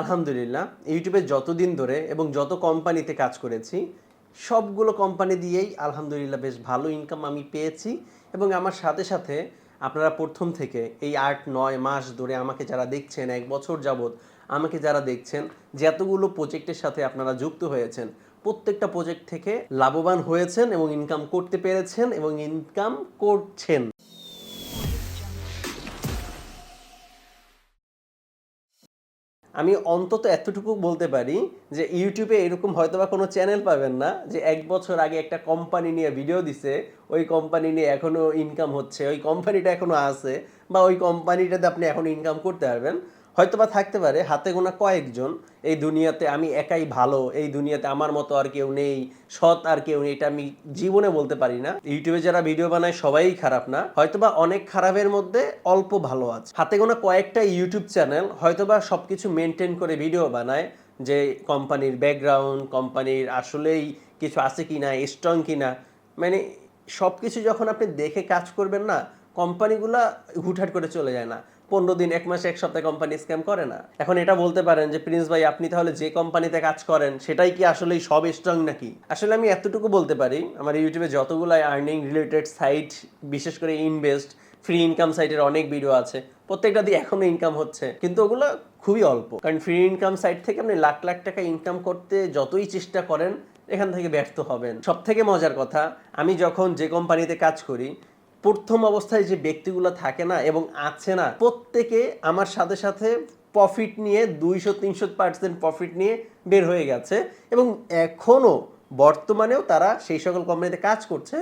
আলহামদুলিল্লাহ ইউটিউবে যতদিন ধরে এবং যত কোম্পানিতে কাজ করেছি, সবগুলো কোম্পানি দিয়েই আলহামদুলিল্লাহ বেশ ভালো ইনকাম আমি পেয়েছি। এবং আমার সাথে সাথে আপনারা প্রথম থেকে এই আট, নয় মাস ধরে আমাকে যারা দেখছেন, এক বছর যাবৎ আমাকে যারা দেখছেন, যে এতগুলো প্রজেক্টের সাথে আপনারা যুক্ত হয়েছেন, প্রত্যেকটা প্রজেক্ট থেকে লাভবান হয়েছেন এবং ইনকাম করতে পেরেছেন এবং ইনকাম করছেন। আমি অন্তত এতটুকু বলতে পারি যে ইউটিউবে এরকম হয়তো বা কোনো চ্যানেল পাবেন না যে এক বছর আগে একটা কোম্পানি নিয়ে ভিডিও দিছে, ওই কোম্পানি নিয়ে এখনও ইনকাম হচ্ছে, ওই কোম্পানিটা এখনও আছে বা ওই কোম্পানিটাতে আপনি এখন ইনকাম করতে পারবেন। হয়তো বা থাকতে পারে, হাতে গোনা কয়েকজন, এই দুনিয়াতে আমি একাই ভালো, এই দুনিয়াতে আমার মতো আর কেউ নেই, সৎ আর কেউ নেই, এটা আমি জীবনে বলতে পারি না। ইউটিউবে যারা ভিডিও বানায় সবাই খারাপ না, হয়তোবা অনেক খারাপের মধ্যে অল্প ভালো আছে। হাতে গোনা কয়েকটা ইউটিউব চ্যানেল হয়তোবা সব কিছু মেনটেন করে ভিডিও বানায়, যে কোম্পানির ব্যাকগ্রাউন্ড কোম্পানির আসলেই কিছু আছে কি না স্ট্রং কি না মানে সব কিছু যখন আপনি দেখে কাজ করবেন না, কোম্পানিগুলা হুটহাট করে চলে যায় না। পনেরো দিন, এক মাসে এক সপ্তাহে কোম্পানি স্ক্যাম করে না। এখন এটা বলতে পারেন যে, প্রিন্স ভাই, আপনি তাহলে যে কোম্পানিতে কাজ করেন, সেটাই কি আসলে সব স্ট্রং নাকি? আসলে আমি এতটুকু বলতে পারি, আমার ইউটিউবে যতগুলো আর্নিং রিলেটেড সাইট বিশেষ করে ইনভেস্ট ফ্রি ইনকাম সাইটের অনেক ভিডিও আছে, প্রত্যেকটা দিয়ে এখনও ইনকাম হচ্ছে। কিন্তু ওগুলো খুবই অল্প। কারণ ফ্রি ইনকাম সাইট থেকে আপনি লাখ লাখ টাকা ইনকাম করতে যতই চেষ্টা করেন, এখান থেকে ব্যর্থ হবেন। সব থেকে মজার কথা, আমি যখন যে কোম্পানিতে কাজ করি প্রথম অবস্থায় যে ব্যক্তিগুলো থাকে না এবং আছে না, প্রত্যেকে আমার সাথে সাথে প্রফিট নিয়ে দুইশো, তিনশো পার্সেন্ট প্রফিট নিয়ে বের হয়ে গেছে এবং এখনও বর্তমানেও তারা সেই সকল কোম্পানিতে কাজ করছে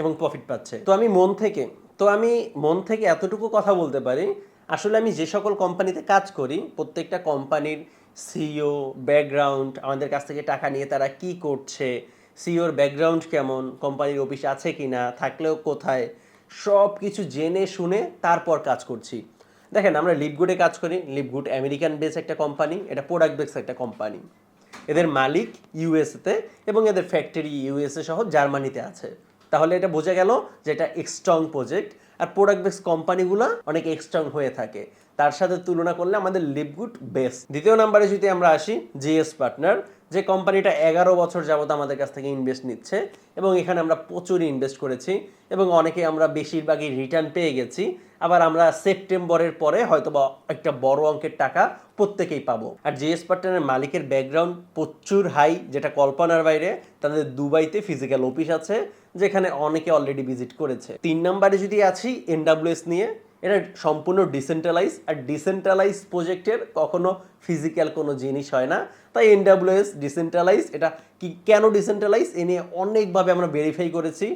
এবং প্রফিট পাচ্ছে। তো আমি মন থেকে, তো আমি মন থেকে এতটুকু কথা বলতে পারি, আসলে আমি যে সকল কোম্পানিতে কাজ করি, প্রত্যেকটা কোম্পানির সিও ব্যাকগ্রাউন্ড আমাদের কাছ থেকে টাকা নিয়ে তারা কি করছে সিওর ব্যাকগ্রাউন্ড কেমন কোম্পানির অফিস আছে কি না থাকলেও কোথায় সব কিছু জেনে শুনে তারপর কাজ করছি। দেখেন, আমরা লিপগুডে কাজ করি। লিপগুড আমেরিকান বেস একটা কোম্পানি এটা প্রোডাক্ট বেস একটা কোম্পানি এদের মালিক ইউএসএতে এবং এদের ফ্যাক্টরি ইউএসএ সহ জার্মানিতে আছে। তাহলে এটা বোঝা গেল যে এটা এক্সট্রং প্রজেক্ট আর প্রোডাক্ট বেস কোম্পানিগুলো অনেক এক্সট্রং হয়ে থাকে। তার সাথে তুলনা করলে আমাদের লিপগুড বেস্ট দ্বিতীয় নাম্বারে যদি আমরা আসি জিএস পার্টনার যে কোম্পানিটা এগারো বছর যাবত আমাদের কাছ থেকে ইনভেস্ট নিচ্ছে এবং এখানে আমরা প্রচুর ইনভেস্ট করেছি এবং অনেকে আমরা বেশিরভাগই রিটার্ন পেয়ে গেছি। আবার আমরা সেপ্টেম্বরের পরে হয়তো বা একটা বড় অঙ্কের টাকা প্রত্যেকেই পাবো। আর জিএস পার্টনারের মালিকের ব্যাকগ্রাউন্ড প্রচুর হাই যেটা কল্পনার বাইরে, তাদের দুবাইতে ফিজিক্যাল অফিস আছে, যেখানে অনেকে অলরেডি ভিজিট করেছে। তিন নম্বরে যদি আছি এনডাব্লিউএস নিয়ে এটা সম্পূর্ণ ডিসেন্ট্রালাইজ আর ডিসেন্ট্রালাইজ প্রজেক্টের কখনো ফিজিক্যাল কোনো জিনিস হয় না। তাই এনডাব্লিউএস ডিসেন্ট্রালাইজ এটা কি, কেন ডিসেন্ট্রালাইজ এ নিয়ে অনেকভাবে আমরা ভেরিফাই করেছি।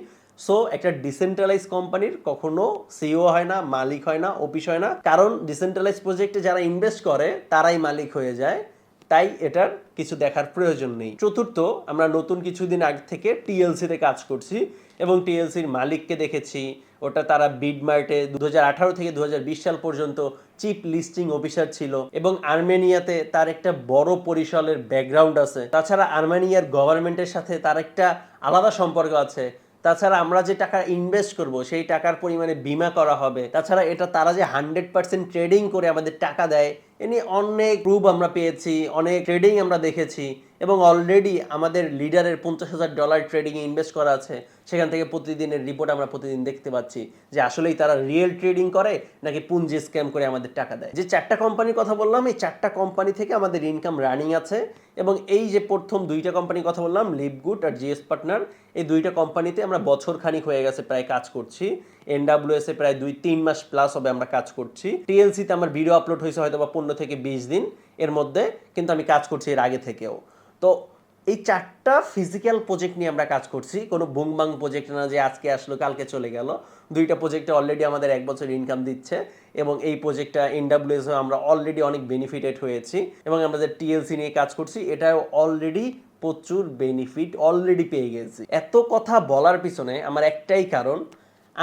সো একটা ডিসেন্ট্রালাইজ কোম্পানির কখনো সিও হয় না, মালিক হয় না অফিস হয় না। কারণ ডিসেন্ট্রালাইজ প্রজেক্টে যারা ইনভেস্ট করে, তারাই মালিক হয়ে যায়। তাই এটার কিছু দেখার প্রয়োজন নেই। চতুর্থ, আমরা নতুন কিছুদিন আগে থেকে টিএলসিতে কাজ করছি এবং টিএলসির মালিককে দেখেছি। ওটা তারা বিডমার্টে দু হাজার আঠারো থেকে দু হাজার বিশ সাল পর্যন্ত চিফ লিস্টিং অফিসার ছিল এবং আর্মেনিয়াতে তার একটা বড় পরিসরের ব্যাকগ্রাউন্ড আছে। তাছাড়া আর্মেনিয়ার গভর্নমেন্টের সাথে তার একটা আলাদা সম্পর্ক আছে। তাছাড়া আমরা যে টাকা ইনভেস্ট করব, সেই টাকার পরিমাণে বিমা করা হবে। তাছাড়া এটা তারা যে হান্ড্রেড পার্সেন্ট ট্রেডিং করে আমাদের টাকা দেয়, এ নিয়ে অনেক প্রুফ আমরা পেয়েছি, অনেক ট্রেডিং আমরা দেখেছি। এবং অলরেডি আমাদের লিডারের পঞ্চাশ হাজার ডলার ট্রেডিংয়ে ইনভেস্ট করা আছে। সেখান থেকে প্রতিদিনের রিপোর্ট আমরা প্রতিদিন দেখতে পাচ্ছি যে আসলেই তারা রিয়েল ট্রেডিং করে নাকি পুঞ্জি স্ক্যাম করে আমাদের টাকা দেয়। যে চারটা কোম্পানির কথা বললাম, এই চারটা কোম্পানি থেকে আমাদের ইনকাম রানিং আছে এবং এই যে প্রথম দুইটা কোম্পানির কথা বললাম লিপগুড আর জিএস পার্টনার এই দুইটা কোম্পানিতে আমরা বছর খানিক হয়ে গেছে প্রায় কাজ করছি। এনডাব্লিউএস এ প্রায় দুই তিন মাস প্লাস হবে আমরা কাজ করছি। টিএলসিতে আমার ভিডিও আপলোড হয়েছে হয়তো বা পনেরো থেকে বিশ দিন এর মধ্যে, কিন্তু আমি কাজ করছি এর আগে থেকেও। তো এই চারটা ফিজিক্যাল প্রজেক্ট নিয়ে আমরা কাজ করছি। কোনো বুংবাং প্রজেক্ট না যে আজকে আসলো, কালকে চলে গেল। দুইটা প্রজেক্টে অলরেডি আমাদের এক বছর ইনকাম দিচ্ছে এবং এই প্রজেক্টটা এনডাব্লিউএস আমরা অলরেডি অনেক বেনিফিটেড হয়েছি এবং আমরা যে টিএলসি নিয়ে কাজ করছি, এটাও অলরেডি প্রচুর বেনিফিট অলরেডি পেয়ে গেছি। এত কথা বলার পিছনে আমার একটাই কারণ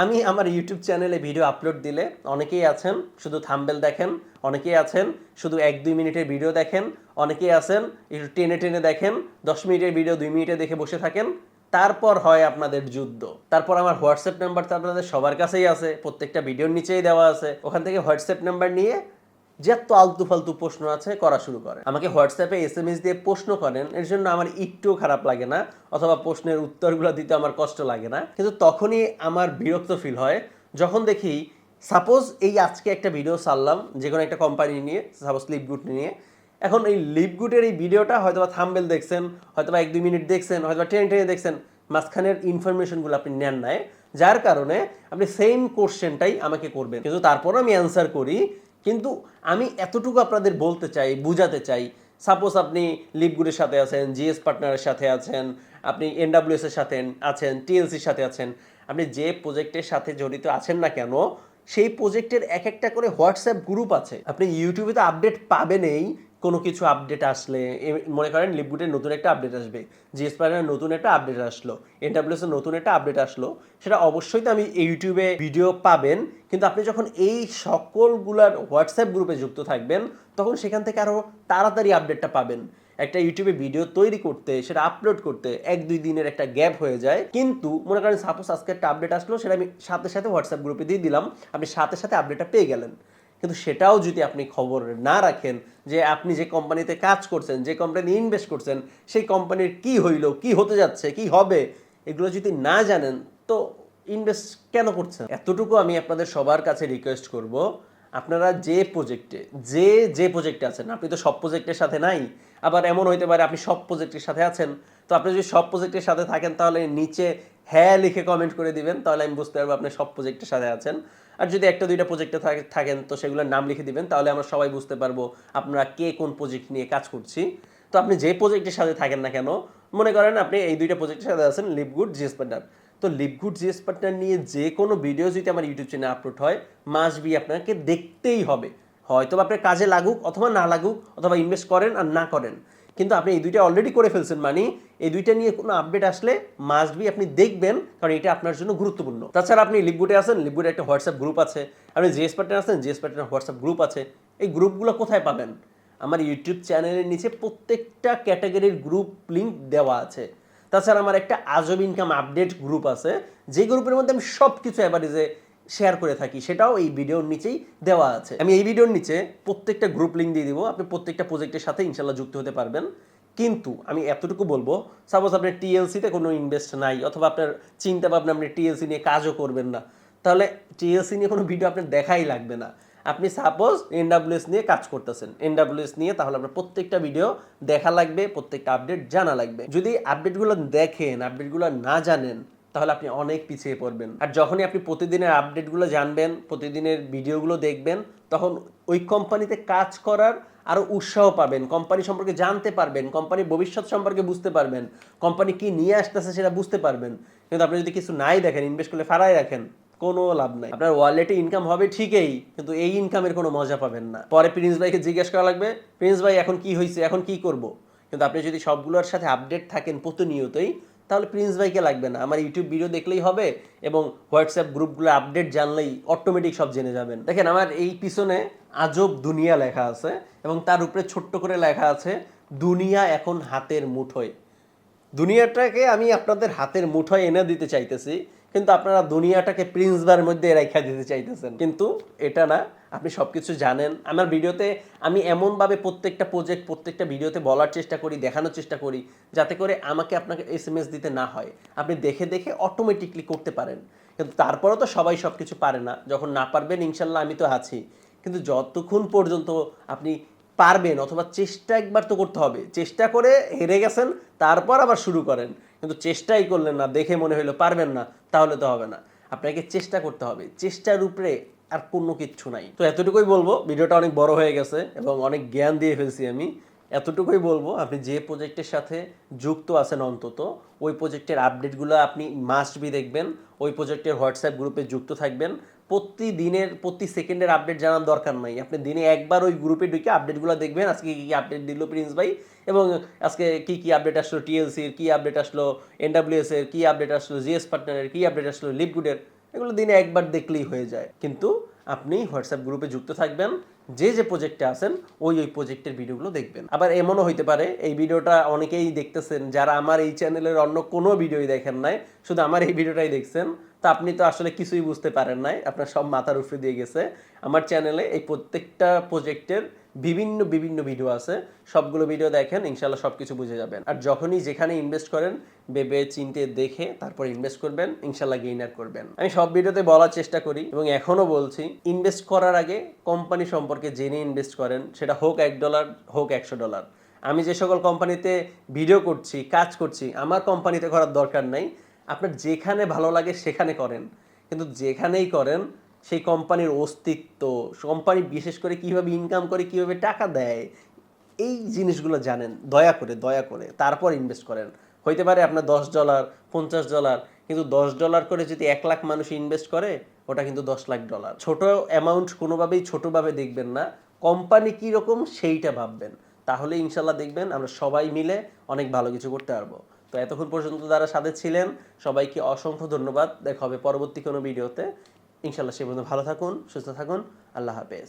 আমি আমার ইউটিউব চ্যানেলে ভিডিও আপলোড দিলে অনেকেই আছেন, শুধু থাম্বেল দেখেন, অনেকেই আছেন, শুধু এক দুই মিনিটের ভিডিও দেখেন, অনেকেই আছেন, একটু টেনে টেনে দেখেন, দশ মিনিটের ভিডিও দুই মিনিটে দেখে বসে থাকেন। তারপর হয় আপনাদের যুদ্ধ। তারপর আমার হোয়াটসঅ্যাপ নাম্বার তো আপনাদের সবার কাছেই আছে, প্রত্যেকটা ভিডিওর নিচেই দেওয়া আছে। ওখান থেকে হোয়াটসঅ্যাপ নাম্বার নিয়ে যত আলতু ফালতু প্রশ্ন আছে, করা শুরু করে। আমাকে হোয়াটসঅ্যাপে এস এম এস দিয়ে প্রশ্ন করেন, এর জন্য আমার একটুও খারাপ লাগে না, অথবা প্রশ্নের উত্তরগুলো দিতে আমার কষ্ট লাগে না। কিন্তু তখনই আমার বিরক্ত ফিল হয়, যখন দেখি সাপোজ এই আজকে একটা ভিডিও সারলাম যে কোনো একটা কোম্পানি নিয়ে সাপোজ লিপগুড নিয়ে। এখন এই লিপগুডের এই ভিডিওটা হয়তো বা থাম্বেল দেখছেন হয়তো বা এক দুই মিনিট দেখছেন হয়তো বা টেনে টেনে দেখছেন, মাঝখানের ইনফরমেশনগুলো আপনি নেন নাই। যার কারণে আপনি সেম কোশ্চেনটাই আমাকে করবেন। কিন্তু তারপর আমি অ্যান্সার করি কিন্তু আমি এতটুকু আপনাদের বলতে চাই, বুঝাতে চাই। সাপোজ আপনি লিপগুডের সাথে আছেন জিএস পার্টনারের সাথে আছেন, আপনি এনডাব্লিউএস এর সাথে আছেন টিএলসির সাথে আছেন, আপনি যে প্রজেক্টের সাথে জড়িত আছেন না কেন, সেই প্রজেক্টের এক একটা করে হোয়াটসঅ্যাপ গ্রুপ আছে। আপনি ইউটিউবে তো আপডেট পাবেনই কোনো কিছু আপডেট আসলে মনে করেন লিপগুডের নতুন একটা আপডেট আসবে জিএস নতুন একটা আপডেট আসলো এনডাব্লিউএস এর নতুন একটা আপডেট আসলো, সেটা অবশ্যই তো আমি ইউটিউবে ভিডিও পাবেন, কিন্তু আপনি যখন এই সকলগুলার হোয়াটসঅ্যাপ গ্রুপে যুক্ত থাকবেন, তখন সেখান থেকে আরও তাড়াতাড়ি আপডেটটা পাবেন। একটা ইউটিউবে ভিডিও তৈরি করতে, সেটা আপলোড করতে এক দুই দিনের একটা গ্যাপ হয়ে যায়, কিন্তু মনে করেন সাপোজ আজকে একটা আপডেট আসলো, সেটা আমি সাথে সাথে হোয়াটসঅ্যাপ গ্রুপে দিয়ে দিলাম, আপনি সাথে সাথে আপডেটটা পেয়ে গেলেন। কিন্তু সেটাও যদি আপনি খবর না রাখেন যে আপনি যে কোম্পানিতে কাজ করছেন, যে কোম্পানি ইনভেস্ট করছেন, সেই কোম্পানির কি হইল, কি হতে যাচ্ছে, কি হবে, এগুলো যদি না জানেন, তো ইনভেস্ট কেন করছেন? এতটুকু আমি আপনাদের সবার কাছে রিকোয়েস্ট করব। আপনারা যে প্রজেক্টে যে যে প্রজেক্টে আছেন, আপনি তো সব প্রজেক্টের সাথে নাই, আবার এমন হইতে পারে আপনি সব প্রজেক্টের সাথে আছেন, তো আপনি যদি সব প্রজেক্টের সাথে থাকেন তাহলে নিচে হ্যাঁ লিখে কমেন্ট করে দিবেন, তাহলে আমি বুঝতে পারব আপনি সব প্রজেক্টের সাথে আছেন। আর যদি একটা, দুইটা প্রজেক্টে থাকেন, তো সেগুলোর নাম লিখে দিবেন, তাহলে আমরা সবাই বুঝতে পারব আপনারা কে কোন প্রজেক্ট নিয়ে কাজ করছি। তো আপনি যে প্রজেক্টের সাথে থাকেন না কেন, মনে করেন আপনি এই দুইটা প্রজেক্টের সাথে আছেন লিপগুড জিএস পার্টনার তো লিপগুড জিএস পার্টনার নিয়ে যে কোনো ভিডিও যদি আমার ইউটিউব চ্যানেলে আপলোড হয় মাস বি আপনাকে দেখতেই হবে। হয়তো আপনার কাজে লাগুক অথবা না লাগুক, অথবা ইনভেস্ট করেন আর না করেন। কিন্তু আপনি এই দুইটা অলরেডি করে ফেলছেন মানে এই দুইটা নিয়ে কোনো আপডেট আসলে মাস্ট বি আপনি দেখবেন, কারণ এটা আপনার জন্য গুরুত্বপূর্ণ। তাছাড়া আপনি লিপগুডে আছেন লিপগুডে একটা হোয়াটসঅ্যাপ গ্রুপ আছে। আপনি জিএস পার্টনার আছেন জিএস পার্টনার হোয়াটসঅ্যাপ গ্রুপ আছে। এই গ্রুপগুলো কোথায় পাবেন? আমার ইউটিউব চ্যানেলের নিচে প্রত্যেকটা ক্যাটাগরির গ্রুপ লিঙ্ক দেওয়া আছে। তাছাড়া আমার একটা আজব ইনকাম আপডেট গ্রুপ আছে। যে গ্রুপের মধ্যে আমি সব কিছু অ্যাভারেজে শেয়ার করে থাকি, সেটাও এই ভিডিওর নিচেই দেওয়া আছে। আমি এই ভিডিওর নিচে প্রত্যেকটা গ্রুপ লিঙ্ক দিয়ে দিব, আপনি প্রত্যেকটা প্রজেক্টের সাথে ইনশাল্লাহ যুক্ত হতে পারবেন। কিন্তু আমি এতটুকু বলব সাপোজ আপনার টিএলসিতে কোনো ইনভেস্ট নাই, অথবা আপনার চিন্তা ভাবনা আপনি টিএলসি নিয়ে কাজও করবেন না, তাহলে টিএলসি নিয়ে কোনো ভিডিও আপনার দেখাই লাগবে না। আপনি সাপোজ এনডাব্লিউএস নিয়ে কাজ করতেছেন এনডাব্লিউএস নিয়ে তাহলে আপনার প্রত্যেকটা ভিডিও দেখা লাগবে, প্রত্যেকটা আপডেট জানা লাগবে। যদি আপডেটগুলো দেখেন আপডেটগুলো না জানেন তাহলে আপনি অনেক পিছিয়ে পড়বেন। আর যখনই আপনি প্রতিদিনের আপডেটগুলো জানবেন, প্রতিদিনের ভিডিওগুলো দেখবেন, তখন ওই কোম্পানিতে কাজ করার আরও উৎসাহ পাবেন। কোম্পানি সম্পর্কে জানতে পারবেন, কোম্পানির ভবিষ্যৎ সম্পর্কে বুঝতে পারবেন, কোম্পানি কি নিয়ে আসতেছে সেটা বুঝতে পারবেন। কিন্তু আপনি যদি কিছু নাই দেখেন ইনভেস্ট করলে ফারাই রাখেন, কোনো লাভ নাই। আপনার ওয়ালেটে ইনকাম হবে ঠিকই, কিন্তু এই ইনকামের কোনো মজা পাবেন না। পরে প্রিন্স ভাইকে জিজ্ঞেস করা লাগবে, প্রিন্স ভাই, এখন কি হয়েছে এখন কি করব? কিন্তু আপনি যদি সবগুলোর সাথে আপডেট থাকেন প্রতিনিয়তই তাহলে প্রিন্স ভাইকে লাগবে না। আমার ইউটিউব ভিডিও দেখলেই হবে এবং হোয়াটসঅ্যাপ গ্রুপগুলো আপডেট জানলেই অটোমেটিক সব জেনে যাবেন। দেখেন, আমার এই পিছনে আজব দুনিয়া লেখা আছে এবং তার উপরে ছোট্ট করে লেখা আছে, দুনিয়া এখন হাতের মুঠোয়। দুনিয়াটাকে আমি আপনাদের হাতের মুঠোয় এনে দিতে চাইতেছি, কিন্তু আপনারা দুনিয়াটাকে প্রিন্সবার মধ্যে রেখা দিতে চাইতেছেন। কিন্তু এটা না আপনি সব কিছু জানেন। আমার ভিডিওতে আমি এমনভাবে প্রত্যেকটা প্রজেক্ট প্রত্যেকটা ভিডিওতে বলার চেষ্টা করি, দেখানোর চেষ্টা করি, যাতে করে আমাকে আপনাকে এস এম এস দিতে না হয়। আপনি দেখে দেখে অটোমেটিকলি করতে পারেন। কিন্তু তারপরেও তো সবাই সব কিছু পারে না। যখন না পারবেন, ইনশাল্লাহ আমি তো আছি। কিন্তু যতক্ষণ পর্যন্ত আপনি পারবেন অথবা চেষ্টা একবার তো করতে হবে। চেষ্টা করে হেরে গেছেন, তারপর আবার শুরু করেন। কিন্তু চেষ্টাই করলেন না, দেখে মনে হলো পারবেন না, তাহলে তো হবে না। আপনাকে চেষ্টা করতে হবে। চেষ্টার উপরে আর কোনো কিচ্ছু নাই। তো এতটুকুই বলব, ভিডিওটা অনেক বড় হয়ে গেছে এবং অনেক জ্ঞান দিয়ে ফেলছি আমি। এতটুকুই বলব, আপনি যে প্রজেক্টের সাথে যুক্ত আছেন অন্তত, ওই প্রজেক্টের আপডেটগুলো আপনি মাস্ট বি দেখবেন। ওই প্রজেক্টের হোয়াটসঅ্যাপ গ্রুপে যুক্ত থাকবেন। প্রতিদিনের, প্রতি সেকেন্ডের আপডেট জানার দরকার নাই। আপনি দিনে একবার ওই গ্রুপে ঢুকে আপডেটগুলো দেখবেন, আজকে কী কী আপডেট দিল প্রিন্স ভাই এবং আজকে কী কী আপডেট আসলো টিএলসির কী আপডেট আসলো এনডাব্লিউএস এর কী আপডেট আসলো জিএস পার্টনারের কী আপডেট আসলো লিপগুডের এগুলো দিনে একবার দেখলেই হয়ে যায়। কিন্তু আপনি হোয়াটসঅ্যাপ গ্রুপে যুক্ত থাকবেন, যে যে প্রজেক্টে আছেন, ওই ওই প্রজেক্টের ভিডিওগুলো দেখবেন। আবার এমনও হইতে পারে, এই ভিডিওটা অনেকেই দেখতেছেন, যারা আমার এই চ্যানেলের অন্য কোনো ভিডিওই দেখেন নাই, শুধু আমার এই ভিডিওটাই দেখছেন তো আপনি তো আসলে কিছুই বুঝতে পারেন নাই। আপনার সব মাথার উপরে দিয়ে গেছে। আমার চ্যানেলে এই প্রত্যেকটা প্রজেক্টের বিভিন্ন বিভিন্ন ভিডিও আছে। সবগুলো ভিডিও দেখেন ইনশাল্লাহ সব কিছু বুঝে যাবেন। আর যখনই যেখানে ইনভেস্ট করেন, ভেবে চিনতে দেখে তারপর ইনভেস্ট করবেন ইনশাল্লাহ গেইনার করবেন। আমি সব ভিডিওতে বলার চেষ্টা করি এবং এখনও বলছি ইনভেস্ট করার আগে কোম্পানি সম্পর্কে জেনে ইনভেস্ট করেন। সেটা হোক এক ডলার হোক একশো ডলার আমি যে সকল কোম্পানিতে ভিডিও করছি, কাজ করছি, আমার কোম্পানিতে করার দরকার নাই। আপনার যেখানে ভালো লাগে সেখানে করেন। কিন্তু যেখানেই করেন, সেই কোম্পানির অস্তিত্ব, কোম্পানি বিশেষ করে কীভাবে ইনকাম করে, কীভাবে টাকা দেয়, এই জিনিসগুলো জানেন। দয়া করে দয়া করে। তারপর ইনভেস্ট করেন। হইতে পারে আপনার দশ ডলার পঞ্চাশ ডলার কিন্তু দশ ডলার করে যদি এক লাখ মানুষ ইনভেস্ট করে, ওটা কিন্তু দশ লাখ ডলার ছোট অ্যামাউন্ট কোনোভাবেই ছোটোভাবে দেখবেন না। কোম্পানি কীরকম সেইটা ভাববেন। তাহলে ইনশাল্লাহ দেখবেন আমরা সবাই মিলে অনেক ভালো কিছু করতে পারব। তো এতক্ষণ পর্যন্ত যারা সাথে ছিলেন, সবাইকে অসংখ্য ধন্যবাদ। দেখা হবে পরবর্তী কোনো ভিডিওতে। ইনশাল্লাহ সে পর্যন্ত ভালো থাকুন, সুস্থ থাকুন। আল্লাহ হাফেজ।